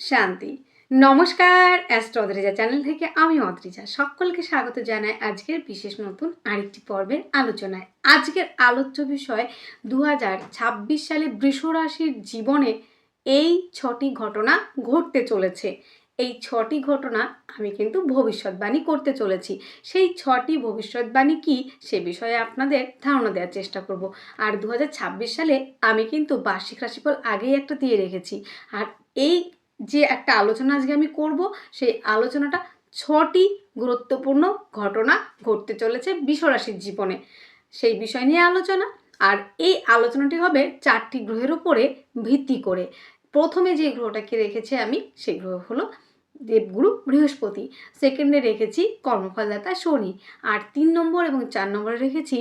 শান্তি। নমস্কার astro Adrija channel থেকে আমি অদ্রিজা সকলকে স্বাগত জানাই আজকের বিশেষ নতুন আরেকটি পর্বের আলোচনায়। আজকের আলোচ্য বিষয় দু হাজার ছাব্বিশ সালে বৃষ রাশির জীবনে এই ছটি ঘটনা ঘটতে চলেছে। এই ছটি ঘটনা আমি কিন্তু ভবিষ্যৎবাণী করতে চলেছি। সেই ছটি ভবিষ্যৎবাণী কি সে বিষয়ে আপনাদের ধারণা দেওয়ার চেষ্টা করব। আর দু হাজার ছাব্বিশ সালে আমি কিন্তু বার্ষিক রাশিফল আগেই একটা দিয়ে রেখেছি। আর এই যে একটা আলোচনা আজকে আমি করব, সেই আলোচনাটা ছটি গুরুত্বপূর্ণ ঘটনা ঘটতে চলেছে বিশ্বরাশির জীবনে। সেই বিষয় নিয়ে আলোচনা, আর এই আলোচনাটি হবে চারটি গ্রহের উপরে ভিত্তি করে। প্রথমে যে গ্রহটাকে রেখেছি আমি, সেই গ্রহ হলো দেবগুরু বৃহস্পতি। সেকেন্ডে রেখেছি কর্মফলদাতা শনি। আর তিন নম্বর এবং চার নম্বরে রেখেছি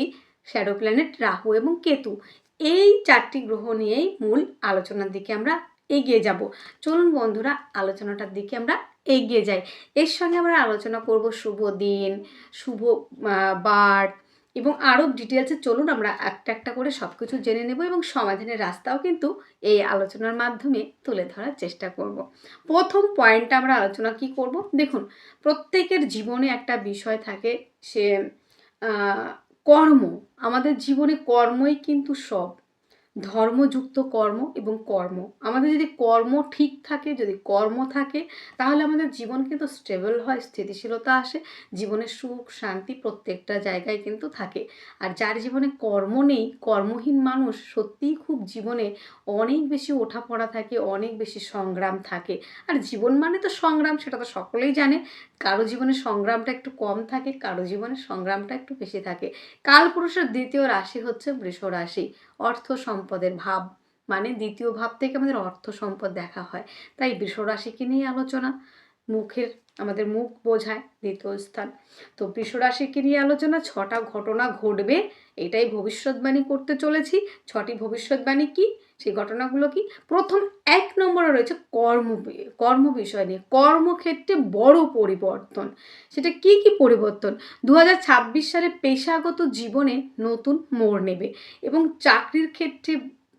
শ্যাডো প্ল্যানেট রাহু এবং কেতু। এই চারটি গ্রহ নিয়েই মূল আলোচনার দিকে আমরা এগিয়ে যাব। চলুন বন্ধুরা, আলোচনাটার দিকে আমরা এগিয়ে যাই। এর সঙ্গে আমরা আলোচনা করব শুভ দিন, শুভ বার এবং আরও ডিটেলসে চলুন আমরা একটা একটা করে সব কিছু জেনে নেব এবং সমাধানের রাস্তাও কিন্তু এই আলোচনার মাধ্যমে তুলে ধরার চেষ্টা করব। প্রথম পয়েন্টটা আমরা আলোচনা কি করব? দেখুন, প্রত্যেকের জীবনে একটা বিষয় থাকে সে কর্ম, আমাদের জীবনে কর্মই কিন্তু সব। ধর্মযুক্ত কর্ম এবং কর্ম। আমাদের যদি কর্ম ঠিক থাকে, যদি কর্ম থাকে, তাহলে আমাদের জীবন কিন্তু স্টেবল হয়, স্থিতিশীলতা আসে জীবনের সুখ, শান্তি প্রত্যেকটা জায়গায় কিন্তু থাকে। আর যার জীবনে কর্ম নেই, কর্মহীন মানুষ সত্যিই খুব জীবনে অনেক বেশি ওঠাপড়া থাকে, অনেক বেশি সংগ্রাম থাকে। আর জীবন মানে তো সংগ্রাম, সেটা তো সকলেই জানে। কারও জীবনে সংগ্রামটা একটু কম থাকে, কারও জীবনে সংগ্রামটা একটু বেশি থাকে। কালপুরুষের দ্বিতীয় রাশি হচ্ছে বৃষ রাশি, অর্থ সম্পদের ভাব মানে দ্বিতীয় ভাব থেকে আমাদের অর্থ সম্পদ দেখা হয়। তাই বৃষ রাশিকে নিয়ে আলোচনা, মুখের, আমাদের মুখ বোঝায় দ্বিতীয় স্থান। তো বৃষ রাশিকে নিয়ে আলোচনা, ছটা ঘটনা ঘটবে, এটাই ভবিষ্যৎবাণী করতে চলেছি। ছটি ভবিষ্যৎবাণী কি? সেই ঘটনাগুলো কি? প্রথম এক নম্বরে রয়েছে কর্ম কর্ম বিষয় নিয়ে। কর্মক্ষেত্রে বড় পরিবর্তন। সেটা কি কি পরিবর্তন? দু হাজার ছাব্বিশ সালে পেশাগত জীবনে নতুন মোড় নেবে এবং চাকরির ক্ষেত্রে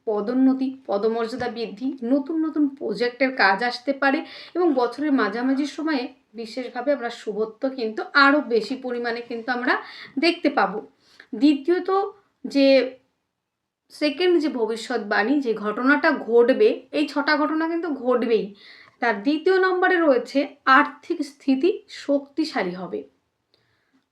পদোন্নতি, পদমর্যাদা বৃদ্ধি, নতুন নতুন প্রজেক্টের কাজ আসতে পারে এবং বছরের মাঝামাঝি সময়ে বিশেষভাবে আমরা শুভত্ব কিন্তু আরও বেশি পরিমাণে কিন্তু আমরা দেখতে পাবো। দ্বিতীয়ত যে সেকেন্ড যে ভবিষ্যৎবাণী, যে ঘটনাটা ঘটবে, এই ছটা ঘটনা কিন্তু ঘটবেই। তার দ্বিতীয় নম্বরে রয়েছে, আর্থিক স্থিতি শক্তিশালী হবে।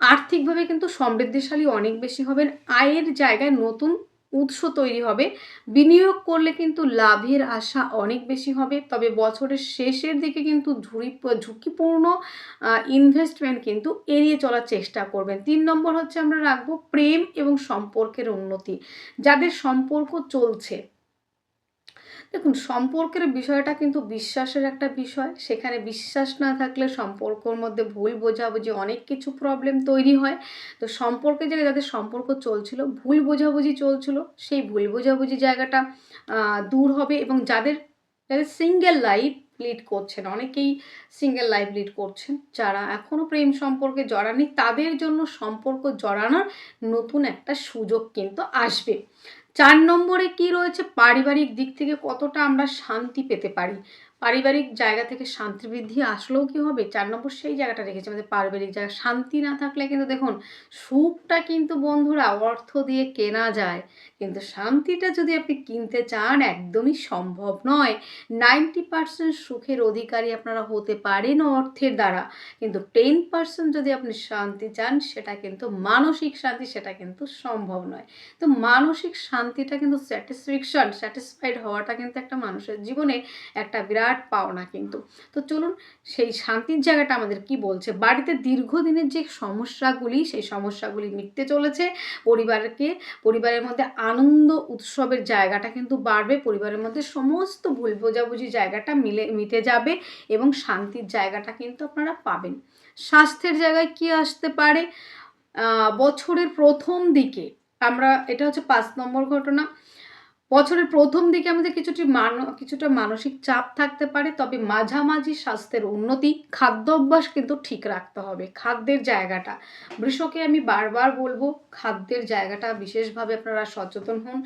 আর্থিকভাবে কিন্তু সমৃদ্ধিশালী অনেক বেশি হবেন। আয়ের জায়গায় নতুন উৎস তৈরি হবে। বিনিয়োগ করলে কিন্তু লাভের আশা অনেক বেশি হবে। তবে বছরের শেষের দিকে কিন্তু ঝুড়ি, ঝুঁকিপূর্ণ ইনভেস্টমেন্ট কিন্তু এড়িয়ে চলার চেষ্টা করবেন। তিন নম্বর হচ্ছে আমরা রাখব প্রেম এবং সম্পর্কের উন্নতি। যাদের সম্পর্ক চলছে দেখুন, সম্পর্কের বিষয়টা কিন্তু বিশ্বাসের একটা বিষয়। সেখানে বিশ্বাস না থাকলে সম্পর্কর মধ্যে ভুল, বোঝাবুঝি অনেক কিছু প্রবলেম তৈরি হয়। তো সম্পর্কে যে যাদের সম্পর্ক চলছিল, ভুল বোঝাবুঝি চলছিল, সেই ভুল বোঝাবুঝি জায়গাটা দূর হবে এবং যাদের যাদের সিঙ্গেল লাইফ লিড করছেন, অনেকেই সিঙ্গেল লাইফ লিড করছেন, যারা এখনও প্রেম সম্পর্কে জড়ানি তাদের জন্য সম্পর্ক জড়ানোর নতুন একটা সুযোগ কিন্তু আসবে। চার নম্বরে কি রয়েছে? পারিবারিক দিক থেকে কতটা আমরা শান্তি পেতে পারি? পারিবারিক জায়গা থেকে শান্তি বৃদ্ধি আসলেও কি হবে? চার নম্বর সেই জায়গাটা রেখেছে, আমাদের পারিবারিক জায়গা। শান্তি না থাকলে কিন্তু দেখুন, সুখটা কিন্তু বন্ধুরা অর্থ দিয়ে কেনা যায়। কিন্তু শান্তিটা যদি আপনি কিনতে চান, একদমই সম্ভব নয়। নাইনটি পার্সেন্ট সুখের অধিকারী আপনারা হতে পারেন অর্থের দ্বারা। কিন্তু টেন পার্সেন্ট যদি আপনি শান্তি চান, সেটা কিন্তু মানসিক শান্তি, সেটা কিন্তু সম্ভব নয়। তো মানসিক শান্তিটা কিন্তু স্যাটিসফ্যাকশন, স্যাটিসফাইড হওয়াটা কিন্তু একটা মানুষের জীবনে একটা বিরাট পাওনা কিন্তু। তো চলুন সেই শান্তির জায়গাটা আমাদের কি বলছে? বাড়িতে দীর্ঘদিনের যে সমস্যাগুলি, সেই সমস্যাগুলি মিটতে চলেছে। পরিবারকে, পরিবারের মধ্যে আনন্দ উৎসবের জায়গাটা কিন্তু বাড়বে। পরিবারের মধ্যে সমস্ত ভুল বোঝাবুঝি জায়গাটা মিলে, মিটে যাবে এবং শান্তির জায়গাটা কিন্তু আপনারা পাবেন। স্বাস্থ্যের জায়গায় কি আসতে পারে? বছরের প্রথম দিকে আমরা, এটা হচ্ছে পাঁচ নম্বর ঘটনা। বছরের প্রথম দিকে আমাদের কিছুটি মান, কিছুটা মানসিক চাপ থাকতে পারে, তবে মাঝামাঝি স্বাস্থ্যের উন্নতি, খাদ্য অভ্যাস কিন্তু ঠিক রাখতে হবে, খাদ্যের জায়গাটা। বৃষকে আমি বারবার বলব, খাদ্যের জায়গাটা বিশেষভাবে আপনারা সচেতন হন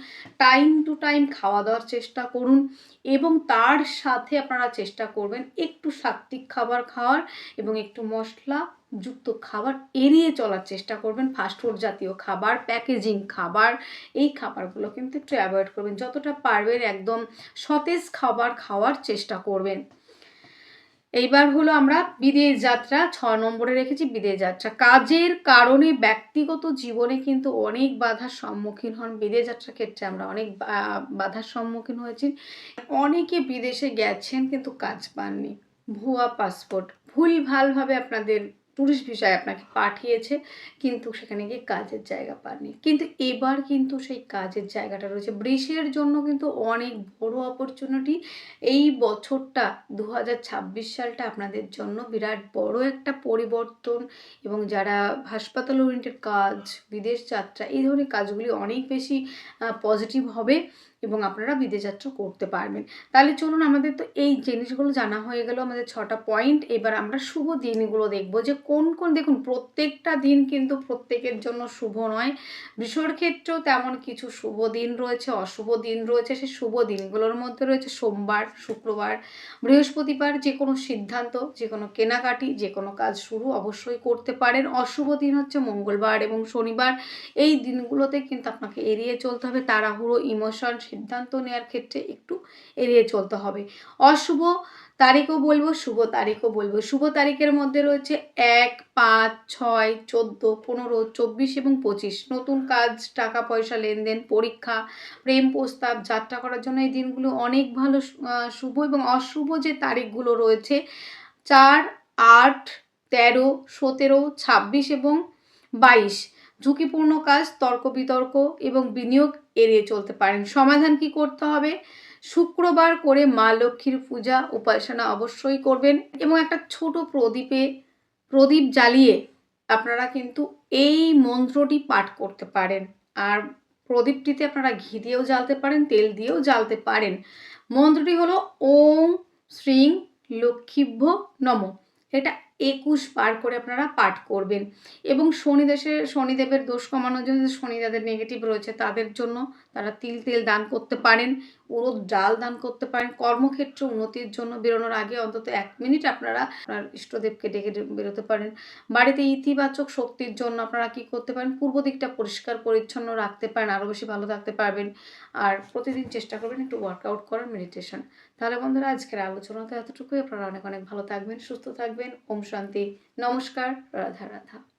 টাইম টু টাইম খাওয়া দাওয়ার চেষ্টা করুন, এবং তার সাথে আপনারা চেষ্টা করবেন একটু সাত্ত্বিক খাবার খাওয়ার এবং একটু মশলা যুক্ত খাবার এড়িয়ে চলার চেষ্টা করবেন। ফাস্টফুড জাতীয় খাবার প্যাকেজিং খাবার, এই খাবারগুলো কিন্তু একটু অ্যাভয়েড করবেন। যতটা পারবেন একদম সতেজ খাবার খাওয়ার চেষ্টা করবেন। এইবার হলো আমরা বিদেশ যাত্রা, ছ নম্বরে রেখেছি বিদেশ যাত্রা। কাজের কারণে ব্যক্তিগত জীবনে কিন্তু অনেক বাধার সম্মুখীন হন। বিদেশ যাত্রার ক্ষেত্রে আমরা অনেক বাধার সম্মুখীন হয়েছি। অনেকে বিদেশে গেছেন কিন্তু কাজ পাননি। ভুয়া পাসপোর্ট ভুল ভালভাবে আপনাদের ট্যুরিস্ট ভিসায় আপনাকে পাঠিয়েছে, কিন্তু সেখানে গিয়ে কাজের জায়গা পাননি। কিন্তু এবার কিন্তু সেই কাজের জায়গাটা রয়েছে। বৃষের জন্য কিন্তু অনেক বড় অপরচুনিটি এই বছরটা দু হাজার ছাব্বিশ সালটা আপনাদের জন্য বিরাট বড় একটা পরিবর্তন এবং যারা হাসপাতাল ওরিয়েন্টেড কাজ, বিদেশ যাত্রা, এই ধরনের কাজগুলি অনেক বেশি পজিটিভ হবে। এবং আপনারা বিদেশ যাত্রা করতে পারবেন। তাহলে চলুন আমাদের তো এই জিনিসগুলো জানা হয়ে গেল আমাদের ছটা পয়েন্ট এবার আমরা শুভ দিনগুলো দেখব যে কোন কোন, দেখুন প্রত্যেকটা দিন কিন্তু প্রত্যেকের জন্য শুভ নয়। বিষয়ের ক্ষেত্রেও তেমন কিছু শুভ দিন রয়েছে, অশুভ দিন রয়েছে, সেই শুভ দিনগুলোর মধ্যে রয়েছে সোমবার, শুক্রবার, বৃহস্পতিবার, যে কোনো সিদ্ধান্ত, যে কোনো কেনাকাটি, যে কোনো কাজ শুরু অবশ্যই করতে পারেন। অশুভ দিন হচ্ছে মঙ্গলবার এবং শনিবার। এই দিনগুলোতে কিন্তু আপনাকে এড়িয়ে চলতে হবে। তাড়াহুড়ো, ইমোশন সিদ্ধান্ত নেওয়ার ক্ষেত্রে একটু এড়িয়ে চলতে হবে। অশুভ তারিখও বলব, শুভ তারিখও বলব। শুভ তারিখের মধ্যে রয়েছে এক, পাঁচ, ছয়, চোদ্দ, পনেরো, চব্বিশ এবং পঁচিশ। নতুন কাজ, টাকা, পয়সা, লেনদেন, পরীক্ষা, প্রেম প্রস্তাব, যাত্রা করার জন্য এই দিনগুলো অনেক ভালো শুভ এবং অশুভ যে তারিখগুলো রয়েছে, চার, আট, তেরো, সতেরো, ছাব্বিশ এবং বাইশ। ঝুঁকিপূর্ণ কাজ তর্ক বিতর্ক এবং বিনিয়োগ এড়িয়ে চলতে পারেন। সমাধান কি করতে হবে? শুক্রবার করে মা লক্ষ্মীর পূজা, উপাসনা অবশ্যই করবেন এবং একটা ছোট প্রদীপে, প্রদীপ জ্বালিয়ে আপনারা কিন্তু এই মন্ত্রটি পাঠ করতে পারেন। আর প্রদীপটিতে আপনারা ঘি দিয়েও জ্বালতে পারেন, তেল দিয়েও জ্বালতে পারেন। মন্ত্রটি হলো ওম শ্রীং লক্ষ্মীভ্য নম। এটা একুশ বার করে আপনারা পাঠ করবেন। এবং শনিদেশের শনিদেবের দোষ কমানোর জন্য শনি যাদের নেগেটিভ রয়েছে, তাদের জন্য তারা তিল তেল দান করতে পারেন। উড়দ ডাল দান করতে পারেন। কর্মক্ষেত্রে উন্নতির জন্য বেরোনোর আগে অন্তত এক মিনিট আপনারা আপনার ইষ্টদেবকে ডেকে বেরোতে পারেন। বাড়িতে ইতিবাচক শক্তির জন্য আপনারা কি করতে পারেন? পূর্ব দিকটা পরিষ্কার, পরিচ্ছন্ন রাখতে পারেন আরও বেশি ভালো থাকতে পারবেন। আর প্রতিদিন চেষ্টা করবেন একটু ওয়ার্কআউট করার মেডিটেশন তাহলে বন্ধুরা, আজকের আলোচনাতে এতটুকুই। আপনারা অনেক অনেক ভালো থাকবেন, সুস্থ থাকবেন। ওম শান্তি। নমস্কার। রাধা রাধা।